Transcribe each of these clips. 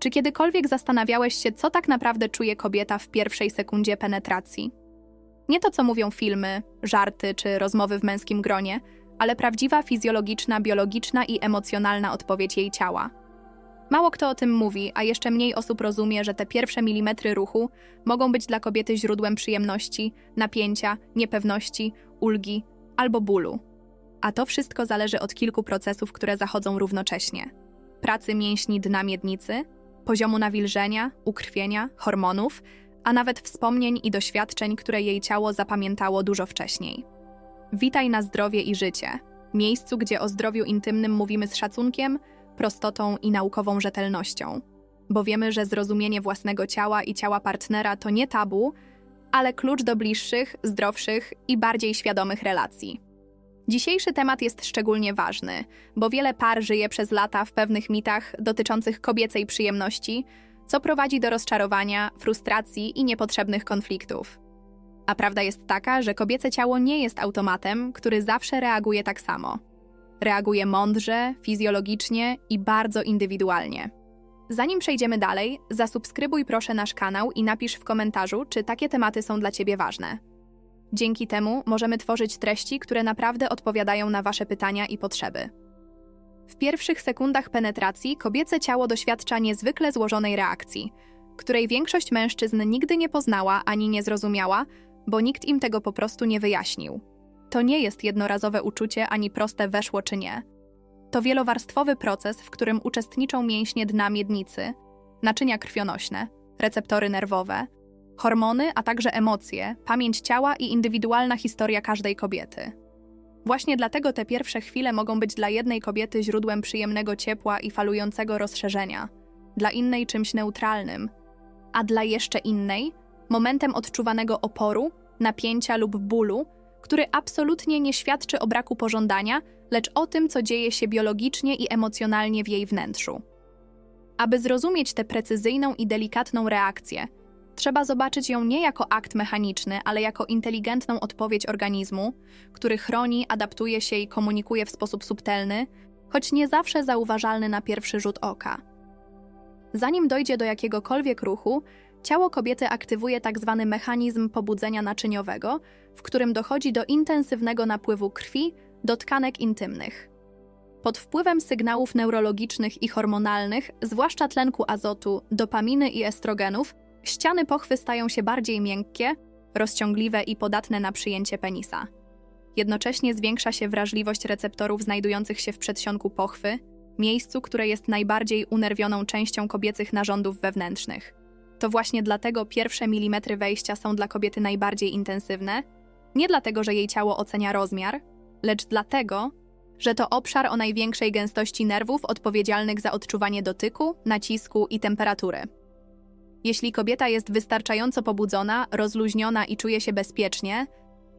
Czy kiedykolwiek zastanawiałeś się, co tak naprawdę czuje kobieta w pierwszej sekundzie penetracji? Nie to, co mówią filmy, żarty czy rozmowy w męskim gronie, ale prawdziwa fizjologiczna, biologiczna i emocjonalna odpowiedź jej ciała. Mało kto o tym mówi, a jeszcze mniej osób rozumie, że te pierwsze milimetry ruchu mogą być dla kobiety źródłem przyjemności, napięcia, niepewności, ulgi albo bólu. A to wszystko zależy od kilku procesów, które zachodzą równocześnie: pracy mięśni dna miednicy, poziomu nawilżenia, ukrwienia, hormonów, a nawet wspomnień i doświadczeń, które jej ciało zapamiętało dużo wcześniej. Witaj na zdrowie i życie, miejscu, gdzie o zdrowiu intymnym mówimy z szacunkiem, prostotą i naukową rzetelnością. Bo wiemy, że zrozumienie własnego ciała i ciała partnera to nie tabu, ale klucz do bliższych, zdrowszych i bardziej świadomych relacji. Dzisiejszy temat jest szczególnie ważny, bo wiele par żyje przez lata w pewnych mitach dotyczących kobiecej przyjemności, co prowadzi do rozczarowania, frustracji i niepotrzebnych konfliktów. A prawda jest taka, że kobiece ciało nie jest automatem, który zawsze reaguje tak samo. Reaguje mądrze, fizjologicznie i bardzo indywidualnie. Zanim przejdziemy dalej, zasubskrybuj proszę nasz kanał i napisz w komentarzu, czy takie tematy są dla Ciebie ważne. Dzięki temu możemy tworzyć treści, które naprawdę odpowiadają na Wasze pytania i potrzeby. W pierwszych sekundach penetracji kobiece ciało doświadcza niezwykle złożonej reakcji, której większość mężczyzn nigdy nie poznała ani nie zrozumiała, bo nikt im tego po prostu nie wyjaśnił. To nie jest jednorazowe uczucie ani proste weszło czy nie. To wielowarstwowy proces, w którym uczestniczą mięśnie dna miednicy, naczynia krwionośne, receptory nerwowe, hormony, a także emocje, pamięć ciała i indywidualna historia każdej kobiety. Właśnie dlatego te pierwsze chwile mogą być dla jednej kobiety źródłem przyjemnego ciepła i falującego rozszerzenia, dla innej czymś neutralnym, a dla jeszcze innej momentem odczuwanego oporu, napięcia lub bólu, który absolutnie nie świadczy o braku pożądania, lecz o tym, co dzieje się biologicznie i emocjonalnie w jej wnętrzu. Aby zrozumieć tę precyzyjną i delikatną reakcję, trzeba zobaczyć ją nie jako akt mechaniczny, ale jako inteligentną odpowiedź organizmu, który chroni, adaptuje się i komunikuje w sposób subtelny, choć nie zawsze zauważalny na pierwszy rzut oka. Zanim dojdzie do jakiegokolwiek ruchu, ciało kobiety aktywuje tzw. mechanizm pobudzenia naczyniowego, w którym dochodzi do intensywnego napływu krwi do tkanek intymnych. Pod wpływem sygnałów neurologicznych i hormonalnych, zwłaszcza tlenku azotu, dopaminy i estrogenów, ściany pochwy stają się bardziej miękkie, rozciągliwe i podatne na przyjęcie penisa. Jednocześnie zwiększa się wrażliwość receptorów znajdujących się w przedsionku pochwy, miejscu, które jest najbardziej unerwioną częścią kobiecych narządów wewnętrznych. To właśnie dlatego pierwsze milimetry wejścia są dla kobiety najbardziej intensywne, nie dlatego, że jej ciało ocenia rozmiar, lecz dlatego, że to obszar o największej gęstości nerwów odpowiedzialnych za odczuwanie dotyku, nacisku i temperatury. Jeśli kobieta jest wystarczająco pobudzona, rozluźniona i czuje się bezpiecznie,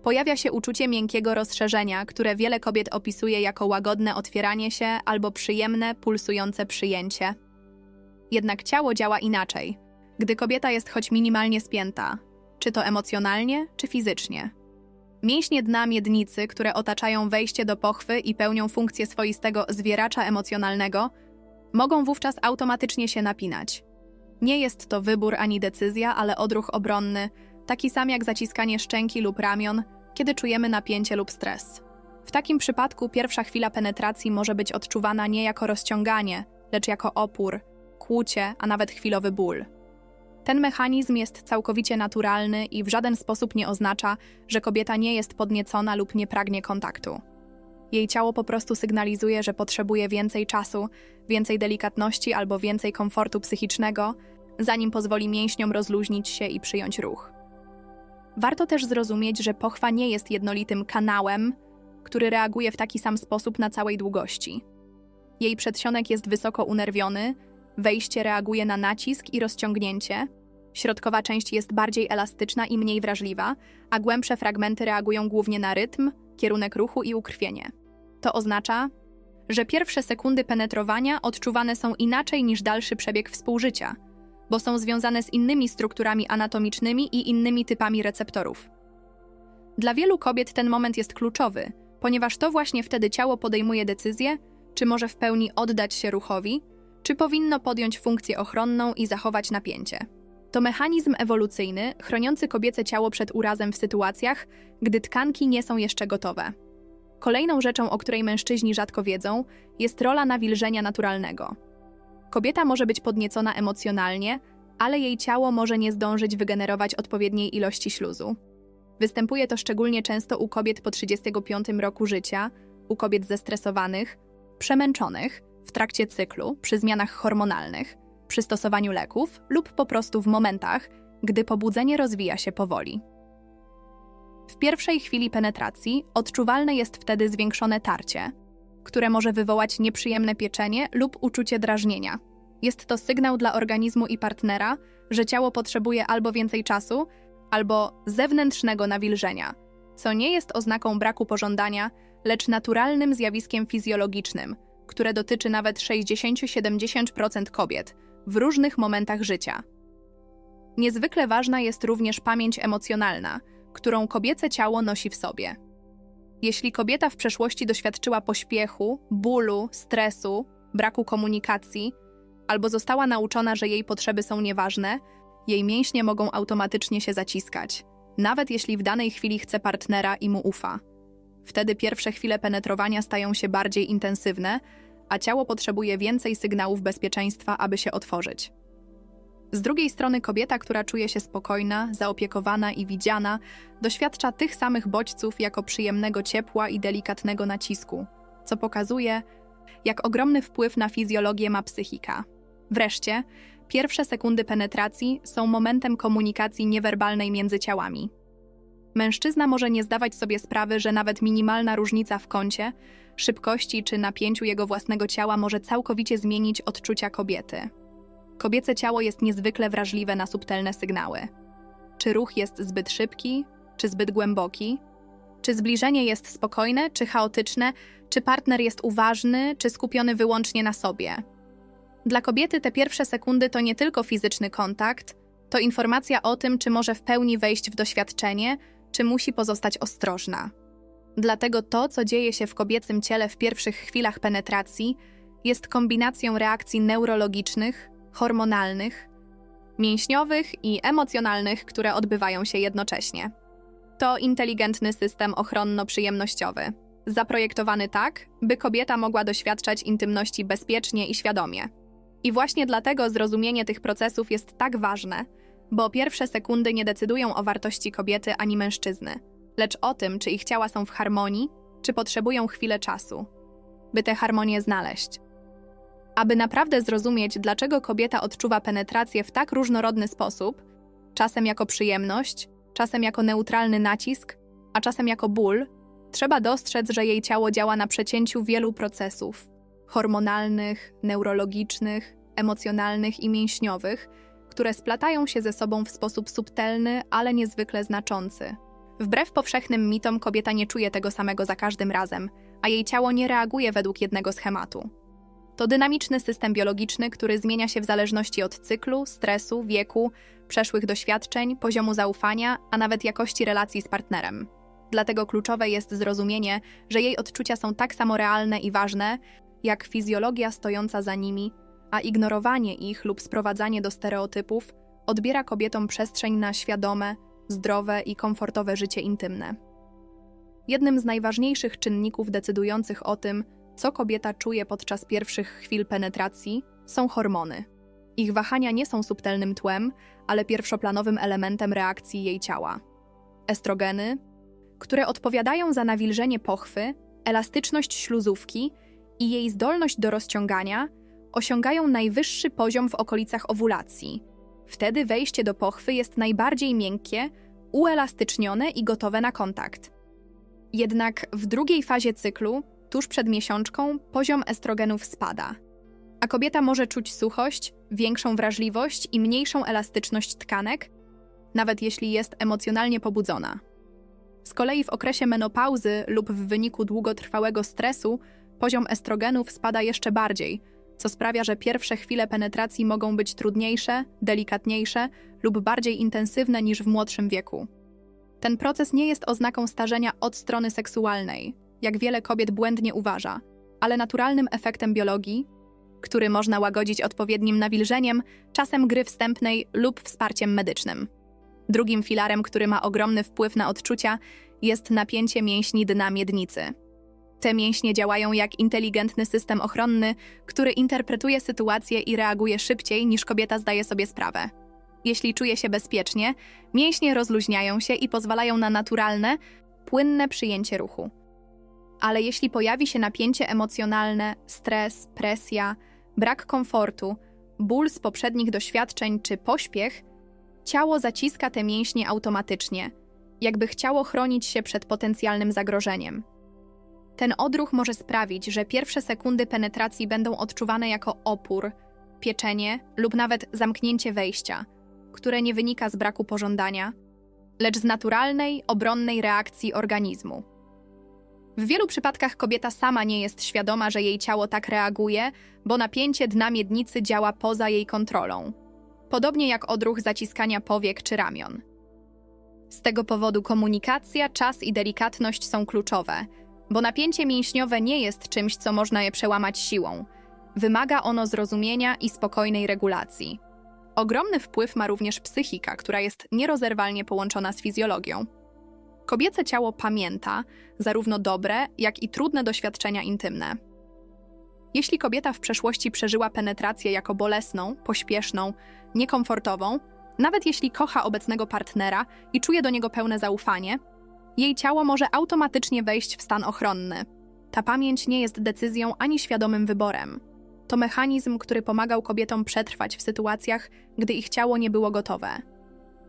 pojawia się uczucie miękkiego rozszerzenia, które wiele kobiet opisuje jako łagodne otwieranie się albo przyjemne, pulsujące przyjęcie. Jednak ciało działa inaczej, gdy kobieta jest choć minimalnie spięta, czy to emocjonalnie, czy fizycznie. Mięśnie dna miednicy, które otaczają wejście do pochwy i pełnią funkcję swoistego zwieracza emocjonalnego, mogą wówczas automatycznie się napinać. Nie jest to wybór ani decyzja, ale odruch obronny, taki sam jak zaciskanie szczęki lub ramion, kiedy czujemy napięcie lub stres. W takim przypadku pierwsza chwila penetracji może być odczuwana nie jako rozciąganie, lecz jako opór, kłucie, a nawet chwilowy ból. Ten mechanizm jest całkowicie naturalny i w żaden sposób nie oznacza, że kobieta nie jest podniecona lub nie pragnie kontaktu. Jej ciało po prostu sygnalizuje, że potrzebuje więcej czasu, więcej delikatności albo więcej komfortu psychicznego, zanim pozwoli mięśniom rozluźnić się i przyjąć ruch. Warto też zrozumieć, że pochwa nie jest jednolitym kanałem, który reaguje w taki sam sposób na całej długości. Jej przedsionek jest wysoko unerwiony, wejście reaguje na nacisk i rozciągnięcie, środkowa część jest bardziej elastyczna i mniej wrażliwa, a głębsze fragmenty reagują głównie na rytm, kierunek ruchu i ukrwienie. To oznacza, że pierwsze sekundy penetrowania odczuwane są inaczej niż dalszy przebieg współżycia, bo są związane z innymi strukturami anatomicznymi i innymi typami receptorów. Dla wielu kobiet ten moment jest kluczowy, ponieważ to właśnie wtedy ciało podejmuje decyzję, czy może w pełni oddać się ruchowi, czy powinno podjąć funkcję ochronną i zachować napięcie. To mechanizm ewolucyjny chroniący kobiece ciało przed urazem w sytuacjach, gdy tkanki nie są jeszcze gotowe. Kolejną rzeczą, o której mężczyźni rzadko wiedzą, jest rola nawilżenia naturalnego. Kobieta może być podniecona emocjonalnie, ale jej ciało może nie zdążyć wygenerować odpowiedniej ilości śluzu. Występuje to szczególnie często u kobiet po 35 roku życia, u kobiet zestresowanych, przemęczonych, w trakcie cyklu, przy zmianach hormonalnych, przy stosowaniu leków lub po prostu w momentach, gdy pobudzenie rozwija się powoli. W pierwszej chwili penetracji odczuwalne jest wtedy zwiększone tarcie, które może wywołać nieprzyjemne pieczenie lub uczucie drażnienia. Jest to sygnał dla organizmu i partnera, że ciało potrzebuje albo więcej czasu, albo zewnętrznego nawilżenia, co nie jest oznaką braku pożądania, lecz naturalnym zjawiskiem fizjologicznym, które dotyczy nawet 60-70% kobiet w różnych momentach życia. Niezwykle ważna jest również pamięć emocjonalna, którą kobiece ciało nosi w sobie. Jeśli kobieta w przeszłości doświadczyła pośpiechu, bólu, stresu, braku komunikacji, albo została nauczona, że jej potrzeby są nieważne, jej mięśnie mogą automatycznie się zaciskać, nawet jeśli w danej chwili chce partnera i mu ufa. Wtedy pierwsze chwile penetrowania stają się bardziej intensywne, a ciało potrzebuje więcej sygnałów bezpieczeństwa, aby się otworzyć. Z drugiej strony kobieta, która czuje się spokojna, zaopiekowana i widziana, doświadcza tych samych bodźców jako przyjemnego ciepła i delikatnego nacisku, co pokazuje, jak ogromny wpływ na fizjologię ma psychika. Wreszcie, pierwsze sekundy penetracji są momentem komunikacji niewerbalnej między ciałami. Mężczyzna może nie zdawać sobie sprawy, że nawet minimalna różnica w kącie, szybkości czy napięciu jego własnego ciała może całkowicie zmienić odczucia kobiety. Kobiece ciało jest niezwykle wrażliwe na subtelne sygnały. Czy ruch jest zbyt szybki, czy zbyt głęboki? Czy zbliżenie jest spokojne, czy chaotyczne? Czy partner jest uważny, czy skupiony wyłącznie na sobie? Dla kobiety te pierwsze sekundy to nie tylko fizyczny kontakt, to informacja o tym, czy może w pełni wejść w doświadczenie, czy musi pozostać ostrożna. Dlatego to, co dzieje się w kobiecym ciele w pierwszych chwilach penetracji, jest kombinacją reakcji neurologicznych, hormonalnych, mięśniowych i emocjonalnych, które odbywają się jednocześnie. To inteligentny system ochronno-przyjemnościowy, zaprojektowany tak, by kobieta mogła doświadczać intymności bezpiecznie i świadomie. I właśnie dlatego zrozumienie tych procesów jest tak ważne, bo pierwsze sekundy nie decydują o wartości kobiety ani mężczyzny, lecz o tym, czy ich ciała są w harmonii, czy potrzebują chwilę czasu, by tę harmonię znaleźć. Aby naprawdę zrozumieć, dlaczego kobieta odczuwa penetrację w tak różnorodny sposób, czasem jako przyjemność, czasem jako neutralny nacisk, a czasem jako ból, trzeba dostrzec, że jej ciało działa na przecięciu wielu procesów hormonalnych, neurologicznych, emocjonalnych i mięśniowych, które splatają się ze sobą w sposób subtelny, ale niezwykle znaczący. Wbrew powszechnym mitom, kobieta nie czuje tego samego za każdym razem, a jej ciało nie reaguje według jednego schematu. To dynamiczny system biologiczny, który zmienia się w zależności od cyklu, stresu, wieku, przeszłych doświadczeń, poziomu zaufania, a nawet jakości relacji z partnerem. Dlatego kluczowe jest zrozumienie, że jej odczucia są tak samo realne i ważne, jak fizjologia stojąca za nimi, a ignorowanie ich lub sprowadzanie do stereotypów odbiera kobietom przestrzeń na świadome, zdrowe i komfortowe życie intymne. Jednym z najważniejszych czynników decydujących o tym, co kobieta czuje podczas pierwszych chwil penetracji, są hormony. Ich wahania nie są subtelnym tłem, ale pierwszoplanowym elementem reakcji jej ciała. Estrogeny, które odpowiadają za nawilżenie pochwy, elastyczność śluzówki i jej zdolność do rozciągania, osiągają najwyższy poziom w okolicach owulacji. Wtedy wejście do pochwy jest najbardziej miękkie, uelastycznione i gotowe na kontakt. Jednak w drugiej fazie cyklu tuż przed miesiączką poziom estrogenów spada, a kobieta może czuć suchość, większą wrażliwość i mniejszą elastyczność tkanek, nawet jeśli jest emocjonalnie pobudzona. Z kolei w okresie menopauzy lub w wyniku długotrwałego stresu poziom estrogenów spada jeszcze bardziej, co sprawia, że pierwsze chwile penetracji mogą być trudniejsze, delikatniejsze lub bardziej intensywne niż w młodszym wieku. Ten proces nie jest oznaką starzenia od strony seksualnej, jak wiele kobiet błędnie uważa, ale naturalnym efektem biologii, który można łagodzić odpowiednim nawilżeniem, czasem gry wstępnej lub wsparciem medycznym. Drugim filarem, który ma ogromny wpływ na odczucia, jest napięcie mięśni dna miednicy. Te mięśnie działają jak inteligentny system ochronny, który interpretuje sytuację i reaguje szybciej niż kobieta zdaje sobie sprawę. Jeśli czuje się bezpiecznie, mięśnie rozluźniają się i pozwalają na naturalne, płynne przyjęcie ruchu. Ale jeśli pojawi się napięcie emocjonalne, stres, presja, brak komfortu, ból z poprzednich doświadczeń czy pośpiech, ciało zaciska te mięśnie automatycznie, jakby chciało chronić się przed potencjalnym zagrożeniem. Ten odruch może sprawić, że pierwsze sekundy penetracji będą odczuwane jako opór, pieczenie lub nawet zamknięcie wejścia, które nie wynika z braku pożądania, lecz z naturalnej, obronnej reakcji organizmu. W wielu przypadkach kobieta sama nie jest świadoma, że jej ciało tak reaguje, bo napięcie dna miednicy działa poza jej kontrolą. Podobnie jak odruch zaciskania powiek czy ramion. Z tego powodu komunikacja, czas i delikatność są kluczowe, bo napięcie mięśniowe nie jest czymś, co można je przełamać siłą. Wymaga ono zrozumienia i spokojnej regulacji. Ogromny wpływ ma również psychika, która jest nierozerwalnie połączona z fizjologią. Kobiece ciało pamięta zarówno dobre, jak i trudne doświadczenia intymne. Jeśli kobieta w przeszłości przeżyła penetrację jako bolesną, pośpieszną, niekomfortową, nawet jeśli kocha obecnego partnera i czuje do niego pełne zaufanie, jej ciało może automatycznie wejść w stan ochronny. Ta pamięć nie jest decyzją ani świadomym wyborem. To mechanizm, który pomagał kobietom przetrwać w sytuacjach, gdy ich ciało nie było gotowe.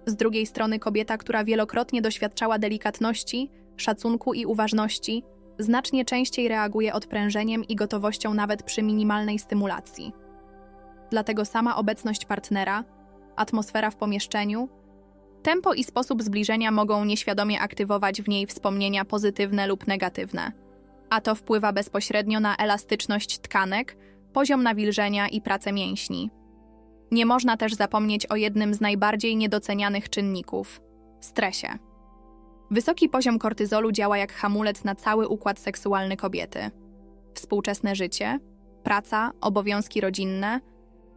Z drugiej strony kobieta, która wielokrotnie doświadczała delikatności, szacunku i uważności, znacznie częściej reaguje odprężeniem i gotowością nawet przy minimalnej stymulacji. Dlatego sama obecność partnera, atmosfera w pomieszczeniu, tempo i sposób zbliżenia mogą nieświadomie aktywować w niej wspomnienia pozytywne lub negatywne, a to wpływa bezpośrednio na elastyczność tkanek, poziom nawilżenia i pracę mięśni. Nie można też zapomnieć o jednym z najbardziej niedocenianych czynników stresie. Wysoki poziom kortyzolu działa jak hamulec na cały układ seksualny kobiety. Współczesne życie, praca, obowiązki rodzinne,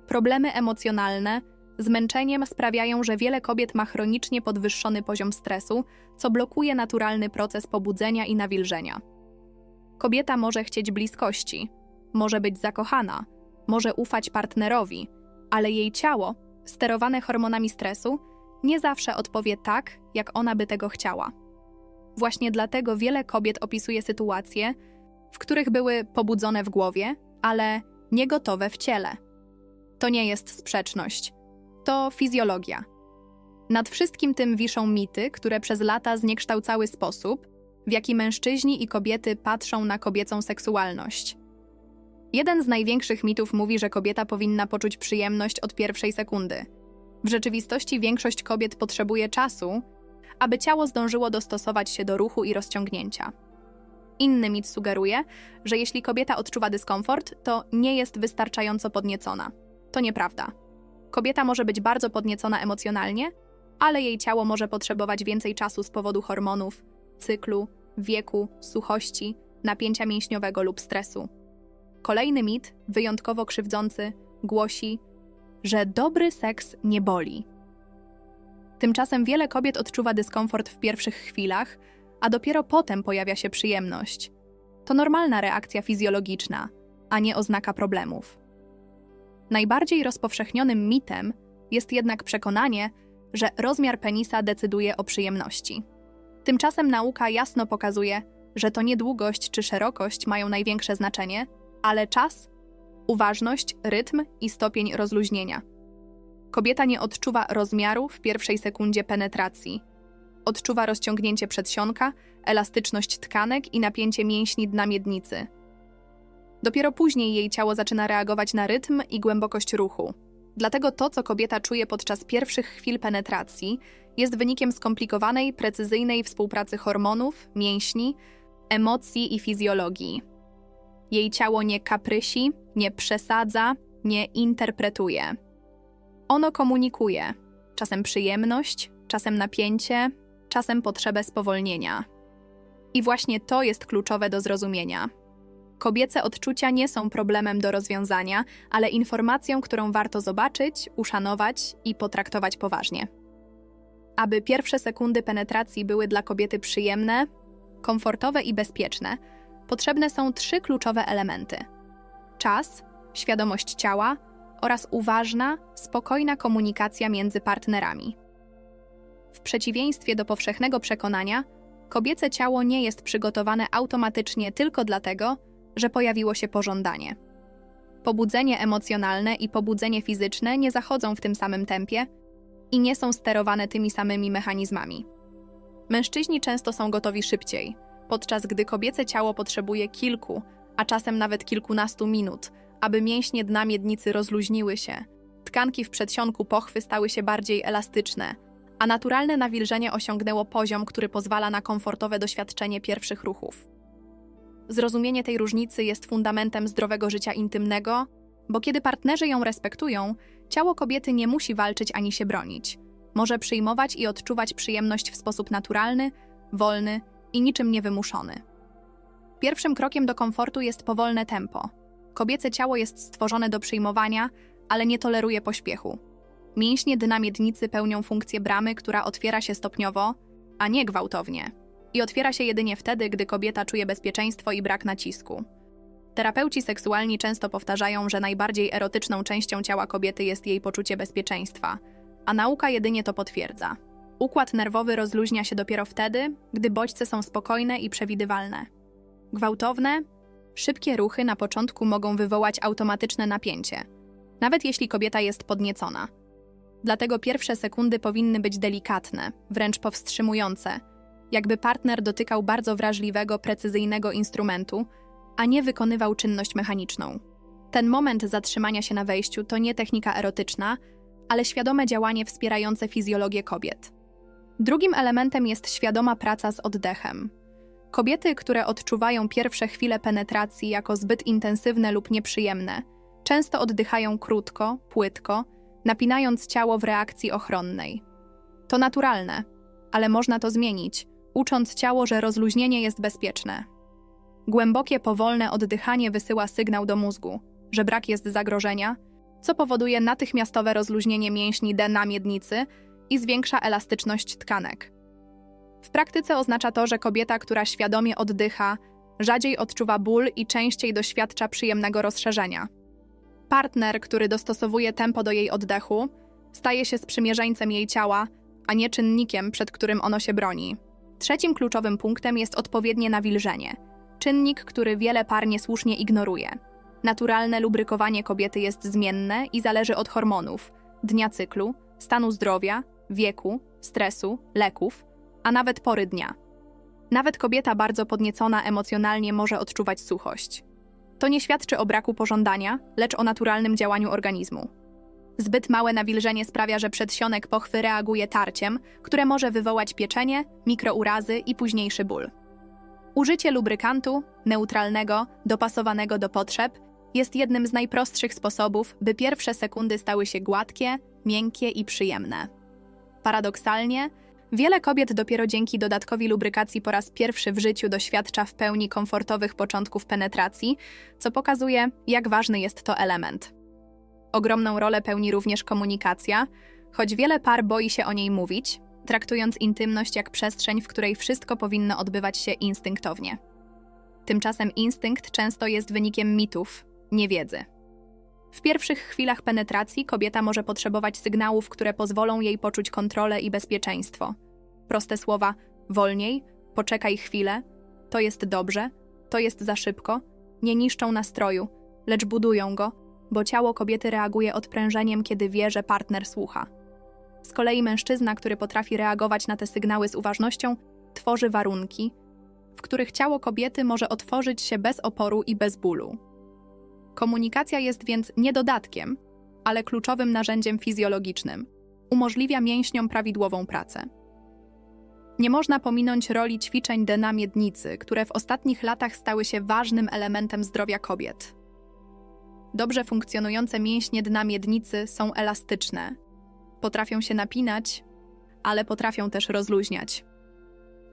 problemy emocjonalne, zmęczeniem sprawiają, że wiele kobiet ma chronicznie podwyższony poziom stresu, co blokuje naturalny proces pobudzenia i nawilżenia. Kobieta może chcieć bliskości, może być zakochana, może ufać partnerowi, ale jej ciało, sterowane hormonami stresu, nie zawsze odpowie tak, jak ona by tego chciała. Właśnie dlatego wiele kobiet opisuje sytuacje, w których były pobudzone w głowie, ale niegotowe w ciele. To nie jest sprzeczność, to fizjologia. Nad wszystkim tym wiszą mity, które przez lata zniekształcały sposób, w jaki mężczyźni i kobiety patrzą na kobiecą seksualność. Jeden z największych mitów mówi, że kobieta powinna poczuć przyjemność od pierwszej sekundy. W rzeczywistości większość kobiet potrzebuje czasu, aby ciało zdążyło dostosować się do ruchu i rozciągnięcia. Inny mit sugeruje, że jeśli kobieta odczuwa dyskomfort, to nie jest wystarczająco podniecona. To nieprawda. Kobieta może być bardzo podniecona emocjonalnie, ale jej ciało może potrzebować więcej czasu z powodu hormonów, cyklu, wieku, suchości, napięcia mięśniowego lub stresu. Kolejny mit, wyjątkowo krzywdzący, głosi, że dobry seks nie boli. Tymczasem wiele kobiet odczuwa dyskomfort w pierwszych chwilach, a dopiero potem pojawia się przyjemność. To normalna reakcja fizjologiczna, a nie oznaka problemów. Najbardziej rozpowszechnionym mitem jest jednak przekonanie, że rozmiar penisa decyduje o przyjemności. Tymczasem nauka jasno pokazuje, że to nie długość czy szerokość mają największe znaczenie, ale czas, uważność, rytm i stopień rozluźnienia. Kobieta nie odczuwa rozmiaru w pierwszej sekundzie penetracji. Odczuwa rozciągnięcie przedsionka, elastyczność tkanek i napięcie mięśni dna miednicy. Dopiero później jej ciało zaczyna reagować na rytm i głębokość ruchu. Dlatego to, co kobieta czuje podczas pierwszych chwil penetracji, jest wynikiem skomplikowanej, precyzyjnej współpracy hormonów, mięśni, emocji i fizjologii. Jej ciało nie kaprysi, nie przesadza, nie interpretuje. Ono komunikuje czasem przyjemność, czasem napięcie, czasem potrzebę spowolnienia. I właśnie to jest kluczowe do zrozumienia. Kobiece odczucia nie są problemem do rozwiązania, ale informacją, którą warto zobaczyć, uszanować i potraktować poważnie. Aby pierwsze sekundy penetracji były dla kobiety przyjemne, komfortowe i bezpieczne, potrzebne są trzy kluczowe elementy: czas, świadomość ciała oraz uważna, spokojna komunikacja między partnerami. W przeciwieństwie do powszechnego przekonania, kobiece ciało nie jest przygotowane automatycznie tylko dlatego, że pojawiło się pożądanie. Pobudzenie emocjonalne i pobudzenie fizyczne nie zachodzą w tym samym tempie i nie są sterowane tymi samymi mechanizmami. Mężczyźni często są gotowi szybciej, podczas gdy kobiece ciało potrzebuje kilku, a czasem nawet kilkunastu minut, aby mięśnie dna miednicy rozluźniły się, tkanki w przedsionku pochwy stały się bardziej elastyczne, a naturalne nawilżenie osiągnęło poziom, który pozwala na komfortowe doświadczenie pierwszych ruchów. Zrozumienie tej różnicy jest fundamentem zdrowego życia intymnego, bo kiedy partnerzy ją respektują, ciało kobiety nie musi walczyć ani się bronić. Może przyjmować i odczuwać przyjemność w sposób naturalny, wolny i niczym niewymuszony. Pierwszym krokiem do komfortu jest powolne tempo. Kobiece ciało jest stworzone do przyjmowania, ale nie toleruje pośpiechu. Mięśnie dna miednicy pełnią funkcję bramy, która otwiera się stopniowo, a nie gwałtownie. I otwiera się jedynie wtedy, gdy kobieta czuje bezpieczeństwo i brak nacisku. Terapeuci seksualni często powtarzają, że najbardziej erotyczną częścią ciała kobiety jest jej poczucie bezpieczeństwa, a nauka jedynie to potwierdza. Układ nerwowy rozluźnia się dopiero wtedy, gdy bodźce są spokojne i przewidywalne. Gwałtowne, szybkie ruchy na początku mogą wywołać automatyczne napięcie, nawet jeśli kobieta jest podniecona. Dlatego pierwsze sekundy powinny być delikatne, wręcz powstrzymujące, jakby partner dotykał bardzo wrażliwego, precyzyjnego instrumentu, a nie wykonywał czynność mechaniczną. Ten moment zatrzymania się na wejściu to nie technika erotyczna, ale świadome działanie wspierające fizjologię kobiet. Drugim elementem jest świadoma praca z oddechem. Kobiety, które odczuwają pierwsze chwile penetracji jako zbyt intensywne lub nieprzyjemne, często oddychają krótko, płytko, napinając ciało w reakcji ochronnej. To naturalne, ale można to zmienić, ucząc ciało, że rozluźnienie jest bezpieczne. Głębokie, powolne oddychanie wysyła sygnał do mózgu, że brak jest zagrożenia, co powoduje natychmiastowe rozluźnienie mięśni D na miednicy i zwiększa elastyczność tkanek. W praktyce oznacza to, że kobieta, która świadomie oddycha, rzadziej odczuwa ból i częściej doświadcza przyjemnego rozszerzenia. Partner, który dostosowuje tempo do jej oddechu, staje się sprzymierzeńcem jej ciała, a nie czynnikiem, przed którym ono się broni. Trzecim kluczowym punktem jest odpowiednie nawilżenie czynnik, który wiele par niesłusznie ignoruje. Naturalne lubrykowanie kobiety jest zmienne i zależy od hormonów, dnia cyklu, stanu zdrowia, wieku, stresu, leków, a nawet pory dnia. Nawet kobieta bardzo podniecona emocjonalnie może odczuwać suchość. To nie świadczy o braku pożądania, lecz o naturalnym działaniu organizmu. Zbyt małe nawilżenie sprawia, że przedsionek pochwy reaguje tarciem, które może wywołać pieczenie, mikrourazy i późniejszy ból. Użycie lubrykantu, neutralnego, dopasowanego do potrzeb, jest jednym z najprostszych sposobów, by pierwsze sekundy stały się gładkie, miękkie i przyjemne. Paradoksalnie, wiele kobiet dopiero dzięki dodatkowi lubrykacji po raz pierwszy w życiu doświadcza w pełni komfortowych początków penetracji, co pokazuje, jak ważny jest to element. Ogromną rolę pełni również komunikacja, choć wiele par boi się o niej mówić, traktując intymność jak przestrzeń, w której wszystko powinno odbywać się instynktownie. Tymczasem instynkt często jest wynikiem mitów, niewiedzy. W pierwszych chwilach penetracji kobieta może potrzebować sygnałów, które pozwolą jej poczuć kontrolę i bezpieczeństwo. Proste słowa wolniej, poczekaj chwilę, to jest dobrze, to jest za szybko, nie niszczą nastroju, lecz budują go, bo ciało kobiety reaguje odprężeniem, kiedy wie, że partner słucha. Z kolei mężczyzna, który potrafi reagować na te sygnały z uważnością, tworzy warunki, w których ciało kobiety może otworzyć się bez oporu i bez bólu. Komunikacja jest więc nie dodatkiem, ale kluczowym narzędziem fizjologicznym. Umożliwia mięśniom prawidłową pracę. Nie można pominąć roli ćwiczeń dna miednicy, które w ostatnich latach stały się ważnym elementem zdrowia kobiet. Dobrze funkcjonujące mięśnie dna miednicy są elastyczne, potrafią się napinać, ale potrafią też rozluźniać.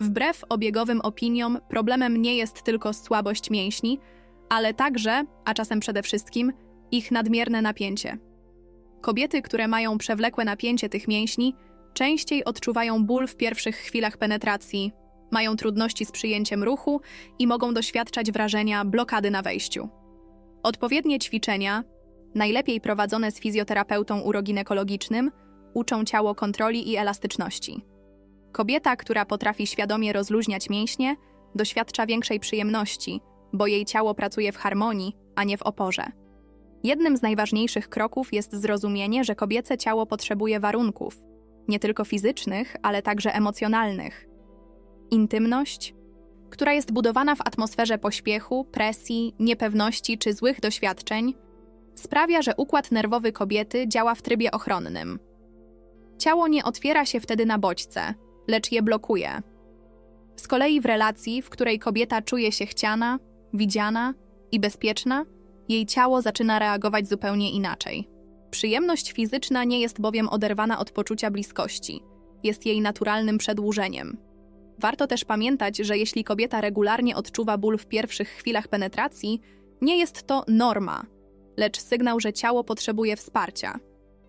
Wbrew obiegowym opiniom, problemem nie jest tylko słabość mięśni, ale także, a czasem przede wszystkim, ich nadmierne napięcie. Kobiety, które mają przewlekłe napięcie tych mięśni, częściej odczuwają ból w pierwszych chwilach penetracji, mają trudności z przyjęciem ruchu i mogą doświadczać wrażenia blokady na wejściu. Odpowiednie ćwiczenia, najlepiej prowadzone z fizjoterapeutą uroginekologicznym, uczą ciało kontroli i elastyczności. Kobieta, która potrafi świadomie rozluźniać mięśnie, doświadcza większej przyjemności, bo jej ciało pracuje w harmonii, a nie w oporze. Jednym z najważniejszych kroków jest zrozumienie, że kobiece ciało potrzebuje warunków, nie tylko fizycznych, ale także emocjonalnych. Intymność, która jest budowana w atmosferze pośpiechu, presji, niepewności czy złych doświadczeń, sprawia, że układ nerwowy kobiety działa w trybie ochronnym. Ciało nie otwiera się wtedy na bodźce, lecz je blokuje. Z kolei w relacji, w której kobieta czuje się chciana, widziana i bezpieczna, jej ciało zaczyna reagować zupełnie inaczej. Przyjemność fizyczna nie jest bowiem oderwana od poczucia bliskości, jest jej naturalnym przedłużeniem. Warto też pamiętać, że jeśli kobieta regularnie odczuwa ból w pierwszych chwilach penetracji, nie jest to norma, lecz sygnał, że ciało potrzebuje wsparcia.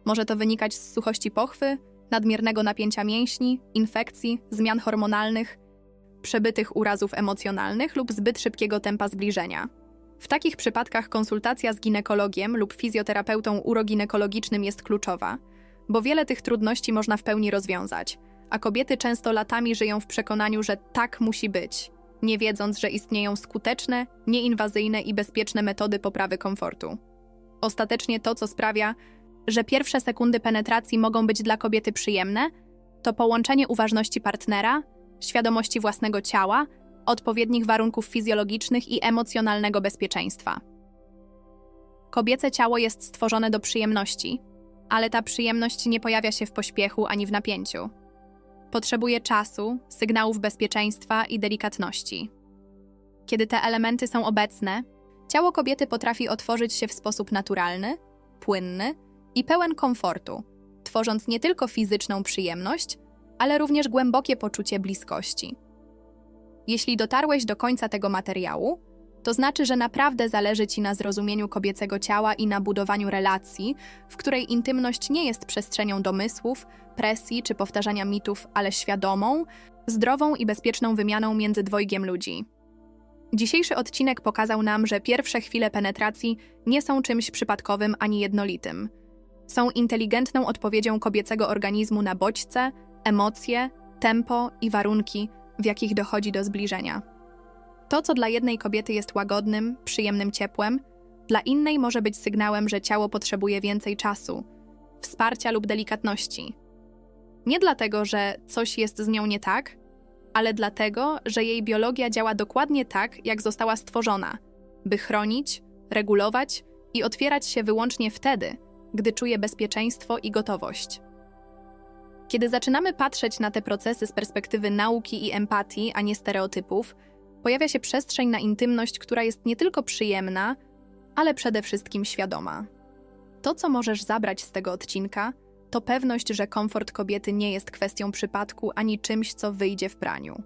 Może to wynikać z suchości pochwy, nadmiernego napięcia mięśni, infekcji, zmian hormonalnych, przebytych urazów emocjonalnych lub zbyt szybkiego tempa zbliżenia. W takich przypadkach konsultacja z ginekologiem lub fizjoterapeutą uroginekologicznym jest kluczowa, bo wiele tych trudności można w pełni rozwiązać, a kobiety często latami żyją w przekonaniu, że tak musi być, nie wiedząc, że istnieją skuteczne, nieinwazyjne i bezpieczne metody poprawy komfortu. Ostatecznie to, co sprawia, że pierwsze sekundy penetracji mogą być dla kobiety przyjemne, to połączenie uważności partnera, świadomości własnego ciała, odpowiednich warunków fizjologicznych i emocjonalnego bezpieczeństwa. Kobiece ciało jest stworzone do przyjemności, ale ta przyjemność nie pojawia się w pośpiechu ani w napięciu. Potrzebuje czasu, sygnałów bezpieczeństwa i delikatności. Kiedy te elementy są obecne, ciało kobiety potrafi otworzyć się w sposób naturalny, płynny i pełen komfortu, tworząc nie tylko fizyczną przyjemność, ale również głębokie poczucie bliskości. Jeśli dotarłeś do końca tego materiału, to znaczy, że naprawdę zależy Ci na zrozumieniu kobiecego ciała i na budowaniu relacji, w której intymność nie jest przestrzenią domysłów, presji czy powtarzania mitów, ale świadomą, zdrową i bezpieczną wymianą między dwojgiem ludzi. Dzisiejszy odcinek pokazał nam, że pierwsze chwile penetracji nie są czymś przypadkowym ani jednolitym. Są inteligentną odpowiedzią kobiecego organizmu na bodźce, emocje, tempo i warunki, w jakich dochodzi do zbliżenia. To, co dla jednej kobiety jest łagodnym, przyjemnym ciepłem, dla innej może być sygnałem, że ciało potrzebuje więcej czasu, wsparcia lub delikatności. Nie dlatego, że coś jest z nią nie tak, ale dlatego, że jej biologia działa dokładnie tak, jak została stworzona, by chronić, regulować i otwierać się wyłącznie wtedy, gdy czuje bezpieczeństwo i gotowość. Kiedy zaczynamy patrzeć na te procesy z perspektywy nauki i empatii, a nie stereotypów, pojawia się przestrzeń na intymność, która jest nie tylko przyjemna, ale przede wszystkim świadoma. To, co możesz zabrać z tego odcinka, to pewność, że komfort kobiety nie jest kwestią przypadku ani czymś, co wyjdzie w praniu.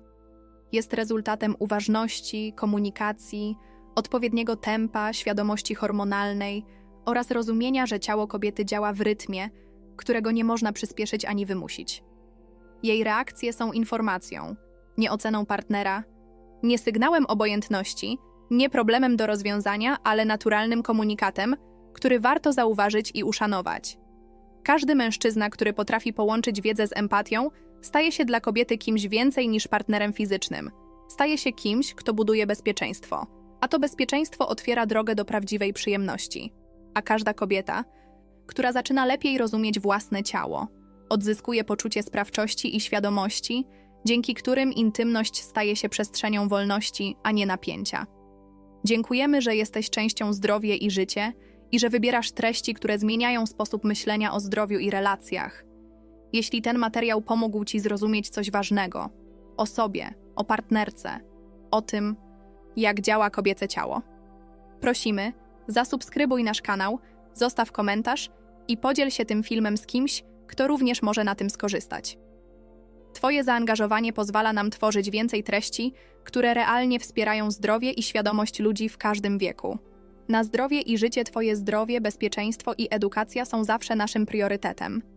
Jest rezultatem uważności, komunikacji, odpowiedniego tempa, świadomości hormonalnej oraz rozumienia, że ciało kobiety działa w rytmie, którego nie można przyspieszyć ani wymusić. Jej reakcje są informacją, nie oceną partnera, nie sygnałem obojętności, nie problemem do rozwiązania, ale naturalnym komunikatem, który warto zauważyć i uszanować. Każdy mężczyzna, który potrafi połączyć wiedzę z empatią, staje się dla kobiety kimś więcej niż partnerem fizycznym. Staje się kimś, kto buduje bezpieczeństwo, a to bezpieczeństwo otwiera drogę do prawdziwej przyjemności. A każda kobieta, która zaczyna lepiej rozumieć własne ciało, odzyskuje poczucie sprawczości i świadomości, dzięki którym intymność staje się przestrzenią wolności, a nie napięcia. Dziękujemy, że jesteś częścią zdrowie i życie i że wybierasz treści, które zmieniają sposób myślenia o zdrowiu i relacjach. Jeśli ten materiał pomógł Ci zrozumieć coś ważnego o sobie, o partnerce, o tym, jak działa kobiece ciało, prosimy, zasubskrybuj nasz kanał, zostaw komentarz i podziel się tym filmem z kimś, kto również może na tym skorzystać. Twoje zaangażowanie pozwala nam tworzyć więcej treści, które realnie wspierają zdrowie i świadomość ludzi w każdym wieku. Na zdrowie i życie Twoje zdrowie, bezpieczeństwo i edukacja są zawsze naszym priorytetem.